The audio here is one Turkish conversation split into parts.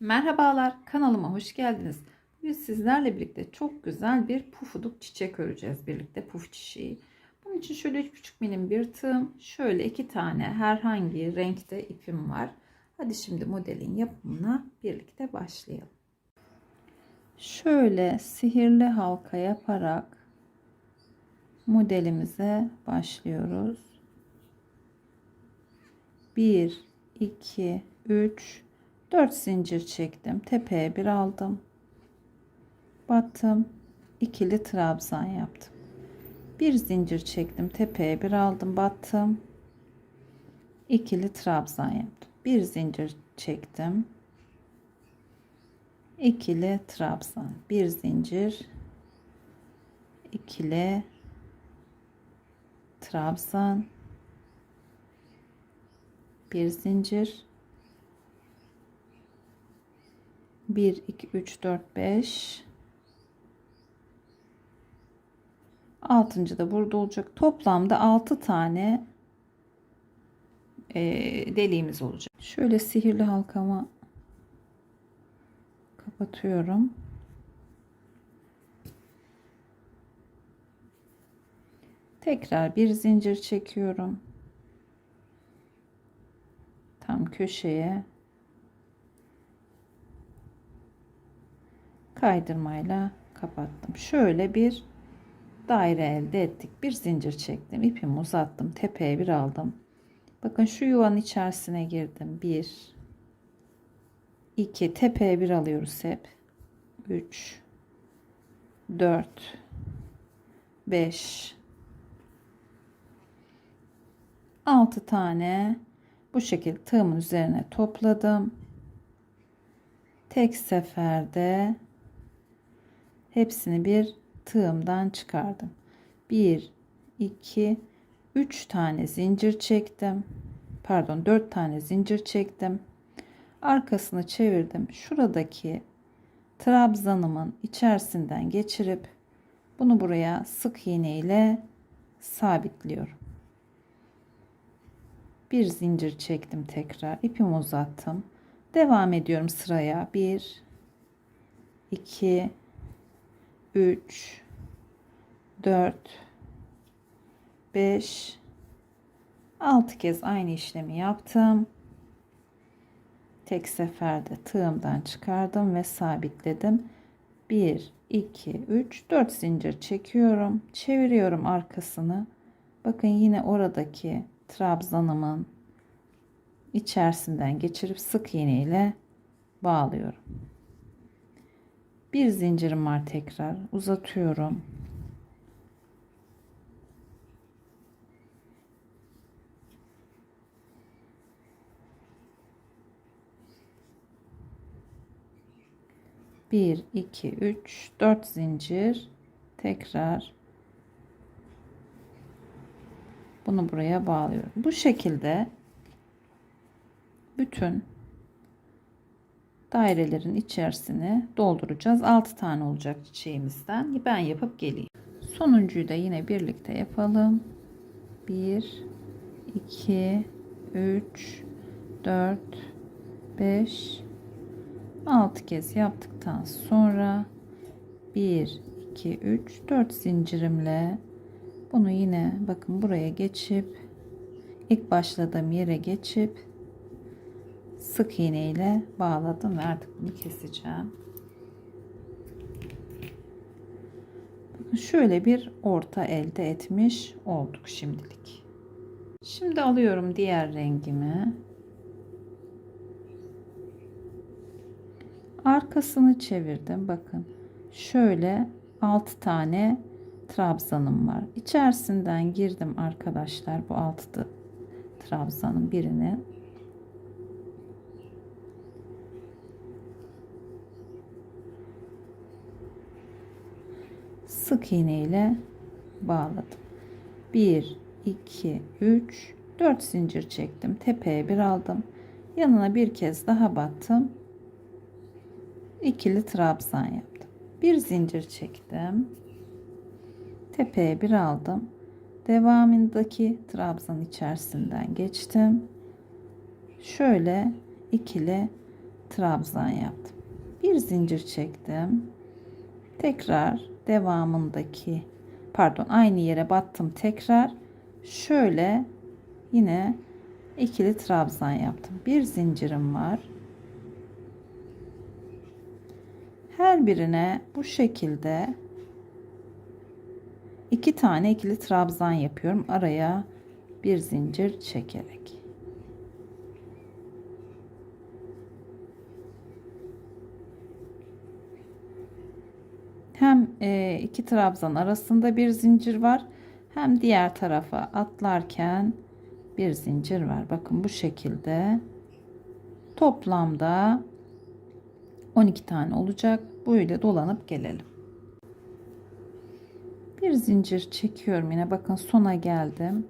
Merhabalar, kanalıma hoş geldiniz. Bugün sizlerle birlikte çok güzel bir pufuduk çiçek öreceğiz birlikte puf çiçeği. Bunun için şöyle 3,5 milim bir tığım, şöyle iki tane herhangi renkte ipim var. Hadi şimdi modelin yapımına birlikte başlayalım. Şöyle sihirli halka yaparak modelimize başlıyoruz. 1 2 3 4 zincir çektim. Tepeye bir aldım. Battım. ikili trabzan yaptım. Bir zincir çektim. Tepeye bir aldım. Battım. ikili trabzan yaptım. Bir zincir çektim. ikili trabzan. Bir zincir. ikili trabzan. Bir zincir 1 2 3 4 5 altıncı da burada olacak. Toplamda 6 tane e, deliğimiz olacak. Şöyle sihirli halkamı kapatıyorum. Tekrar bir zincir çekiyorum. Tam köşeye kaydırmayla kapattım. Şöyle bir daire elde ettik. Bir zincir çektim. ipimi uzattım. Tepeye bir aldım. Bakın şu yuvanın içerisine girdim. Bir, iki, tepeye bir alıyoruz hep. Üç, dört, beş, altı tane bu şekilde tığımın üzerine topladım. Tek seferde hepsini bir tığımdan çıkardım. 1 2 3 tane zincir çektim. Pardon 4 tane zincir çektim. Arkasını çevirdim. Şuradaki trabzanımın içerisinden geçirip bunu buraya sık iğne ile sabitliyorum. Bir zincir çektim tekrar. ipimi uzattım. Devam ediyorum sıraya. 1 2 3 4 5 6 kez aynı işlemi yaptım. Tek seferde tığımdan çıkardım ve sabitledim. 1 2 3 4 zincir çekiyorum. Çeviriyorum arkasını. Bakın yine oradaki trabzanımın içerisinden geçirip sık iğne ile bağlıyorum bir zincirim var tekrar. Uzatıyorum. Bir iki üç dört zincir. Tekrar. Bunu buraya bağlıyorum. Bu şekilde bütün dairelerin içerisini dolduracağız. 6 tane olacak çiçeğimizden. Ben yapıp geleyim. Sonuncuyu da yine birlikte yapalım. 1 2 3 4 5 6 kez yaptıktan sonra 1 2 3 4 zincirimle bunu yine bakın buraya geçip ilk başladığım yere geçip sık iğne ile bağladım ve artık bunu keseceğim. şöyle bir orta elde etmiş olduk şimdilik. Şimdi alıyorum diğer rengimi. Arkasını çevirdim. Bakın şöyle 6 tane trabzanım var. İçerisinden girdim arkadaşlar bu 6 trabzanın birini sık iğne ile bağladım. 1 2 3 4 zincir çektim. Tepeye bir aldım. Yanına bir kez daha battım. İkili trabzan yaptım. Bir zincir çektim. Tepeye bir aldım. Devamındaki trabzan içerisinden geçtim. Şöyle ikili trabzan yaptım. Bir zincir çektim. Tekrar devamındaki pardon aynı yere battım tekrar. Şöyle yine ikili trabzan yaptım. Bir zincirim var. Her birine bu şekilde iki tane ikili trabzan yapıyorum. Araya bir zincir çekerek. Hem e, iki trabzan arasında bir zincir var. Hem diğer tarafa atlarken bir zincir var. Bakın bu şekilde toplamda 12 tane olacak. Böyle dolanıp gelelim. Bir zincir çekiyorum yine. Bakın sona geldim.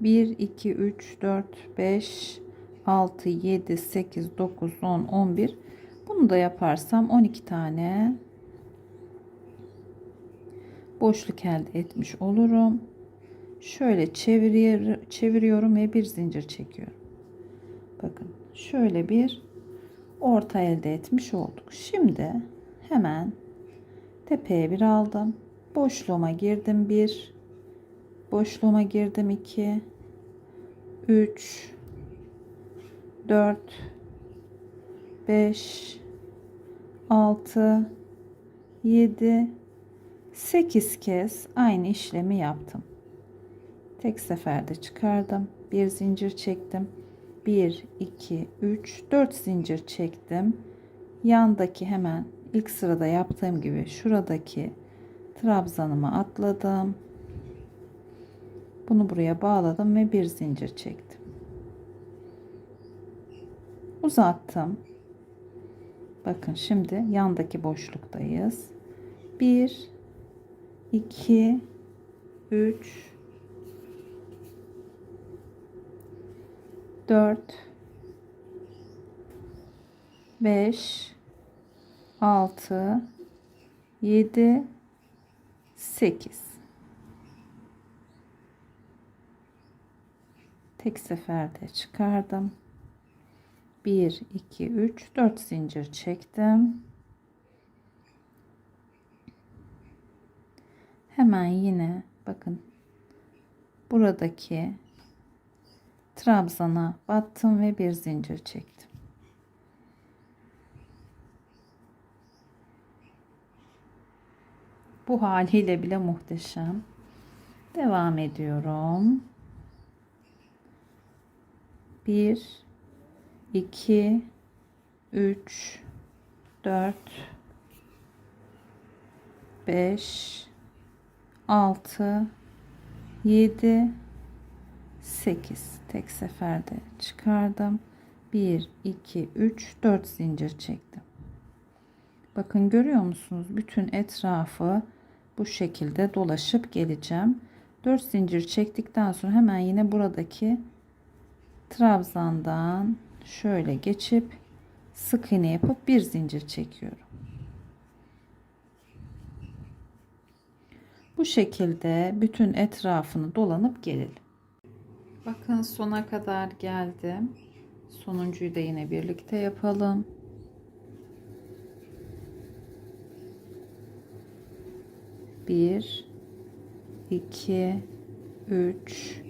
1, 2, 3, 4, 5, 6, 7, 8, 9, 10, 11. Bunu da yaparsam 12 tane boşluk elde etmiş olurum. Şöyle çeviriyor, çeviriyorum ve bir zincir çekiyorum. Bakın şöyle bir orta elde etmiş olduk. Şimdi hemen tepeye bir aldım. Boşluğuma girdim bir. Boşluğuma girdim iki. Üç. Dört. Beş. Altı. Yedi. Sekiz kez aynı işlemi yaptım. Tek seferde çıkardım. Bir zincir çektim. 1, 2, 3, 4 zincir çektim. Yandaki hemen ilk sırada yaptığım gibi şuradaki trabzanıma atladım. Bunu buraya bağladım ve bir zincir çektim. Uzattım. Bakın şimdi yandaki boşluktayız. 1 2 3 4 5 6 7 8 tek seferde çıkardım. 1 2 3 4 zincir çektim hemen yine bakın buradaki trabzana battım ve bir zincir çektim. Bu haliyle bile muhteşem. Devam ediyorum. 1 2 3 4 5 6 7 8 tek seferde çıkardım. 1 2 3 4 zincir çektim. Bakın görüyor musunuz? Bütün etrafı bu şekilde dolaşıp geleceğim. 4 zincir çektikten sonra hemen yine buradaki trabzandan şöyle geçip sık iğne yapıp bir zincir çekiyorum bu şekilde bütün etrafını dolanıp gelelim Bakın sona kadar geldim. Sonuncuyu da yine birlikte yapalım. Bir, iki, üç,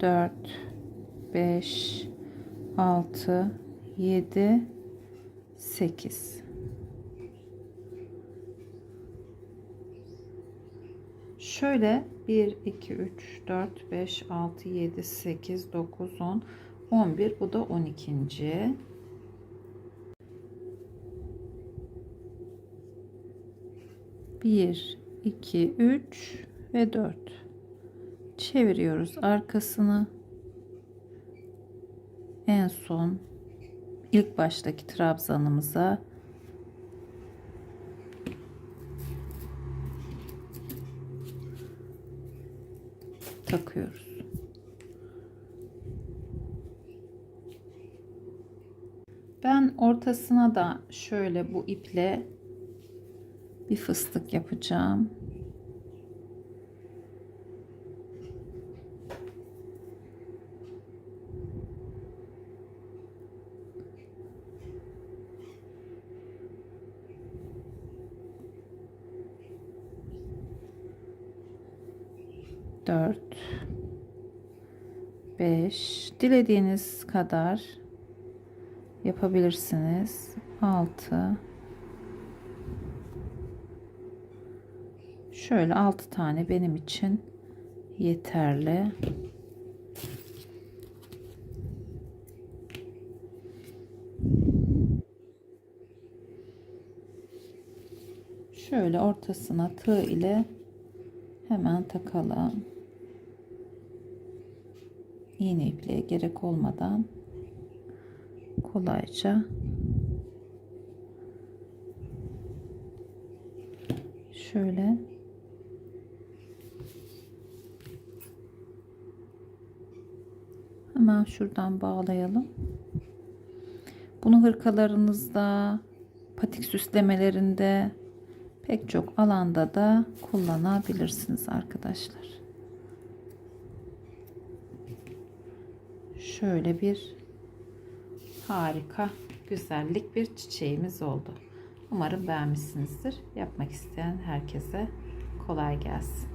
dört, beş, altı, yedi, sekiz. Şöyle 1, 2, 3, 4, 5, 6, 7, 8, 9, 10, 11. Bu da 12. Bir, iki, üç ve dört. Çeviriyoruz arkasını. En son ilk baştaki trabzanımıza takıyoruz. Ben ortasına da şöyle bu iple bir fıstık yapacağım. Dört. 5 dilediğiniz kadar yapabilirsiniz. 6 Şöyle 6 tane benim için yeterli. Şöyle ortasına tığ ile hemen takalım. İğne ipliğe gerek olmadan kolayca şöyle hemen şuradan bağlayalım. Bunu hırkalarınızda, patik süslemelerinde pek çok alanda da kullanabilirsiniz arkadaşlar. Şöyle bir harika güzellik bir çiçeğimiz oldu. Umarım beğenmişsinizdir. Yapmak isteyen herkese kolay gelsin.